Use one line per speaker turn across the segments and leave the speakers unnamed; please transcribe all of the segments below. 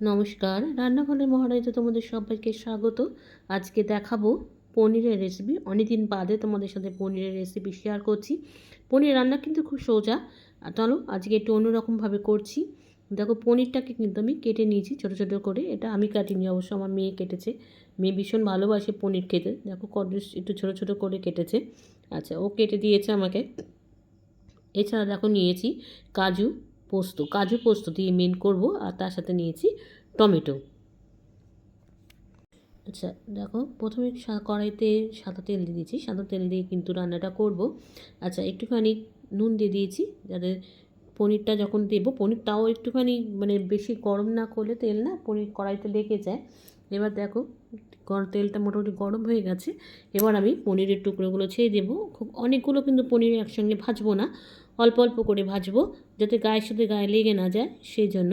নমস্কার, রান্নাঘরের মহারাজে তোমাদের সবাইকে স্বাগত। আজকে দেখাবো পনিরের রেসিপি অনেকদিন বাদে তোমাদের সাথে পনিরের রেসিপি শেয়ার করছি। পনির রান্না কিন্তু খুব সোজা। চলো আজকে একটু অন্যরকমভাবে করছি। দেখো, পনিরটাকে কিন্তু আমি কেটে নিয়েছি ছোটো ছোটো করে। এটা আমি কাটিনি, অবশ্য আমার মেয়ে কেটেছে। মেয়ে ভীষণ ভালোবাসে পনির খেতে। দেখো, কত একটু ছোটো ছোটো করে কেটেছে। আচ্ছা ও কেটে দিয়েছে আমাকে। এছাড়া দেখো, নিয়েছি কাজু। পোস্ত, কাজু পোস্ত দিয়ে মেন করব আর তার সাথে নিয়েছি টমেটো। আচ্ছা দেখো, প্রথমে কড়াইতে সাদা তেল দিয়ে দিয়েছি। সাদা তেল দিয়ে কিন্তু রান্নাটা করব। আচ্ছা একটুখানি নুন দিয়ে দিয়েছি যাতে পনিরটা যখন দেবো, পনিরটাও একটুখানি মানে বেশি গরম না করলে তেল না, পনির কড়াইতে লেগে যায়। এবার দেখো তেলটা মোটামুটি গরম হয়ে গেছে। এবার আমি পনিরের টুকরোগুলো ছেড়ে দেবো। খুব অনেকগুলো কিন্তু পনির একসঙ্গে ভাজবো না। অল্প অল্প করে ভাজবো যাতে গায়ের সাথে গায়ে লেগে না যায়, সেই জন্য।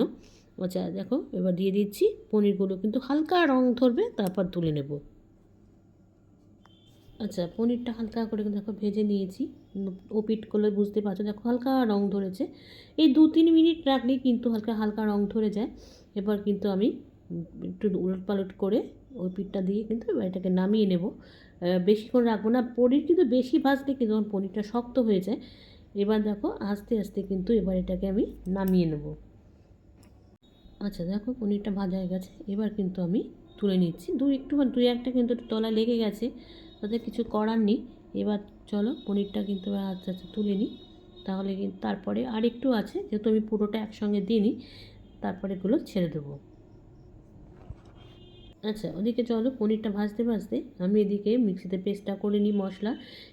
আচ্ছা দেখো, এবার দিয়ে দিচ্ছি। পনিরগুলো কিন্তু হালকা রং ধরবে, তারপর তুলে নেব। আচ্ছা পনিরটা হালকা করে দেখো ভেজে নিয়েছি। ও পিট করলে বুঝতে পারছ, দেখো হালকা রং ধরেছে। এই দু তিন মিনিট রাখলেই কিন্তু হালকা হালকা রং ধরে যায়। এবার কিন্তু আমি একটু উলট পালট করে ওই পিঠটা দিয়ে কিন্তু এটাকে নামিয়ে নেব। বেশিক্ষণ রাখব না, পনির কিন্তু বেশি ভাজলে কিন্তু পনিরটা শক্ত হয়ে যায়। এবার দেখো, আস্তে আস্তে কিন্তু এবার এটাকে আমি নামিয়ে নেব। আচ্ছা দেখো পনিরটা ভাজা হয়ে গেছে। এবার কিন্তু আমি তুলে নিচ্ছি। দু একটু দুই একটা কিন্তু তলা লেগে গেছে, তাতে কিছু করার নেই। এবার চলো পনিরটা কিন্তু এবার আস্তে আস্তে তুলে নিই। তাহলে তারপরে আর একটু আছে, যেহেতু আমি পুরোটা একসঙ্গে দিইনি, তারপরে এগুলো ছেড়ে দেবো। আচ্ছা ওদিকে চলো, পনিরটা ভাজতে ভাজতে আমি এদিকে মিক্সিতে পেস্টটা করে নিই মশলা।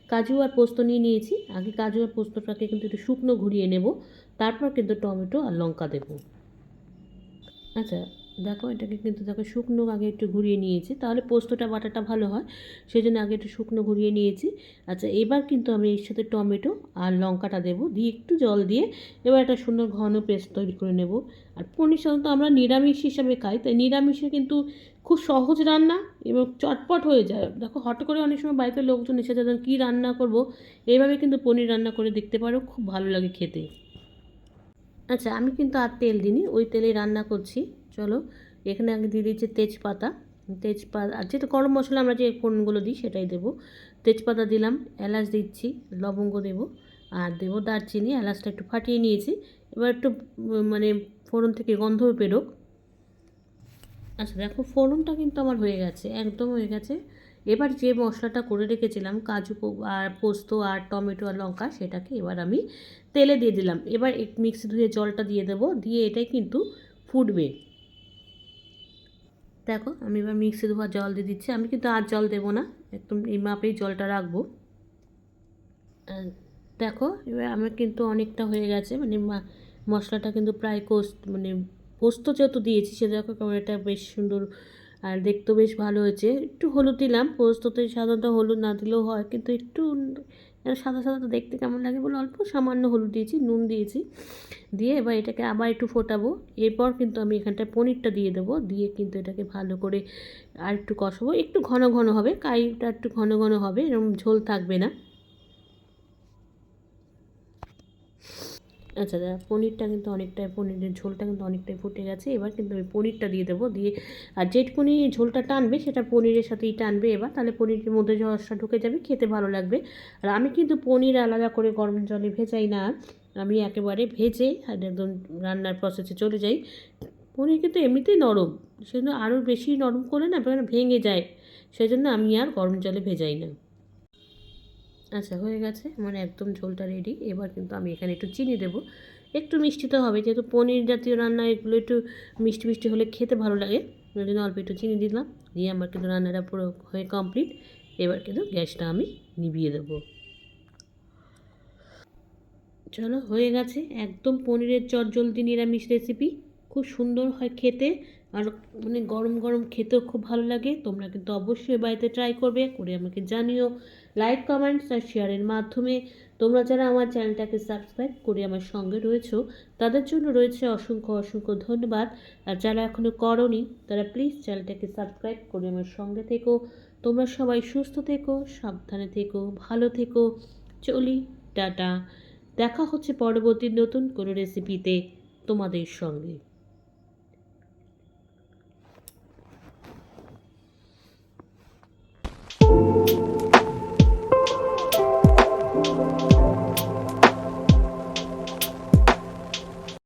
কাজু আর পোস্ত নিয়ে নিয়েছি। আগে কাজু আর পোস্তটাকে কিন্তু একটু শুকনো ঘুরিয়ে নেব। তারপর কিন্তু টমেটো আর লঙ্কা দেবো। আচ্ছা দেখো এটাকে কিন্তু দেখো শুকনো আগে একটু ঘুরিয়ে নিয়েছি। তাহলে পোস্তটা, বাটাটা ভালো হয়। সেই জন্য আগে একটু শুকনো ঘুরিয়ে নিয়েছি। আচ্ছা এবার কিন্তু আমি এর সাথে টমেটো আর লঙ্কাটা দেবো। দিয়ে একটু জল দিয়ে এবার একটা সুন্দর ঘন পেস্ট তৈরি করে নেব। আর পনির সাধারণত আমরা নিরামিষ হিসাবে খাই, তাই নিরামিষে কিন্তু খুব সহজ রান্না এবং চটপট হয়ে যায়। দেখো হট করে অনেক সময় বাড়িতে লোকজন এসে যাবেন কী রান্না করব, এইভাবে কিন্তু পনির রান্না করে দেখতে পারো, খুব ভালো লাগে খেতে। আচ্ছা আমি কিন্তু আর তেল দিইনি, ওই তেলেই রান্না করছি। চলো, এখানে আগে দিয়ে দিচ্ছি তেজপাতা। তেজপাতা, আর যেহেতু গরম মশলা আমরা যে ফোড়নগুলো দিই সেটাই দেবো। তেজপাতা দিলাম, এলাচ দিচ্ছি, লবঙ্গ দেব, আর দেবো দারচিনি। এলাচটা একটু ফাটিয়ে নিয়েছি। এবার একটু মানে ফোড়ন থেকে গন্ধ বেরোক। আচ্ছা দেখো, ফোড়নটা কিন্তু আমার হয়ে গেছে, একদম হয়ে গেছে। এবার যে মশলাটা করে রেখেছিলাম, কাজু আর পোস্ত, আর টমেটো, আর লঙ্কা, সেটাকে এবার আমি তেলে দিয়ে দিলাম। এবার মিক্সি ধুয়ে জলটা দিয়ে দেবো। দিয়ে এটাই কিন্তু ফুটবে। দেখো, আমি এবার মিক্সি ধোয়া জল দিয়ে দিচ্ছি। আমি কিন্তু আর জল দেবো না। একদম এই মাপেই জলটা রাখব। দেখো, এবার আমার কিন্তু অনেকটা হয়ে গেছে। মানে মশলাটা কিন্তু প্রায় কোষ মানে পোস্ত যেহেতু দিয়েছি, সে দেখো এটা বেশ সুন্দর আর দেখতেও বেশ ভালো হয়েছে। একটু হলুদ দিলাম পোস্ততে সাধারণত হলুদ না দিলেও হয়, কিন্তু একটু সাদা সাদা তো দেখতে কেমন লাগে বলে অল্প সামান্য হলুদ দিয়েছি, নুন দিয়েছি। দিয়ে এবার এটাকে আবার একটু ফোটাবো। এরপর কিন্তু আমি এখানটায় পনিরটা দিয়ে দেবো। দিয়ে কিন্তু এটাকে ভালো করে আর একটু কষাবো। একটু ঘন ঘন হবে, কাইটা একটু ঘন ঘন হবে এরকম ঝোল থাকবে না। আচ্ছা দাদা পনিরটা কিন্তু অনেকটাই, পনিরের ঝোলটা কিন্তু অনেকটাই ফুটে গেছে। এবার কিন্তু আমি পনিরটা দিয়ে দেবো, দিয়ে আর যেটুকুনি ঝোলটা টানবে, সেটা পনিরের সাথেই টানবে এবার। তাহলে পনিরের মধ্যে রসটা ঢুকে যাবে, খেতে ভালো লাগবে। আর আমি কিন্তু পনির আলাদা করে গরম জলে ভেজাই না। আমি একেবারে ভেজে আর একদম রান্নার প্রসেসে চলে যাই। পনির কিন্তু এমনিতেই নরম, সেজন্য আরও বেশি নরম করলে না ভেঙে যায়। সেজন্য আমি আর গরম জলে ভেজাই না। আচ্ছা হয়ে গেছে। আমার একদম ঝোলটা রেডি এবার কিন্তু আমি এখানে একটু চিনি দেবো। একটু মিষ্টি তো হবে, যেহেতু পনির জাতীয় রান্না, এগুলো একটু মিষ্টি মিষ্টি হলে খেতে ভালো লাগে। ওই জন্য অল্প একটু চিনি দিলাম। দিয়ে আমার কিন্তু রান্নাটা পুরো হয়ে কমপ্লিট এবার কিন্তু গ্যাসটা আমি নিভিয়ে দেবো। চলো, হয়ে গেছে। একদম পনিরের চট জলদি নিরামিষ রেসিপি খুব সুন্দর হয় খেতে। আর মানে গরম গরম খেতেও খুব ভালো লাগে। তোমরা কিন্তু অবশ্যই বাড়িতে ট্রাই করবে। করে আমাকে জানিও। লাইক কমেন্টস আর শেয়ারের মাধ্যমে। তোমরা যারা আমার চ্যানেলটাকে সাবস্ক্রাইব করে আমার সঙ্গে রয়েছো, তাদের জন্য রয়েছে অসংখ্য অসংখ্য ধন্যবাদ। আর যারা এখনও করনি, তারা প্লিজ চ্যানেলটাকে সাবস্ক্রাইব করে আমার সঙ্গে থেকো। তোমরা সবাই সুস্থ থেকো, সাবধানে থেকো, ভালো থেকো। চলি, টাটা। দেখা হচ্ছে পরবর্তী নতুন কোনো রেসিপিতে তোমাদের সঙ্গে।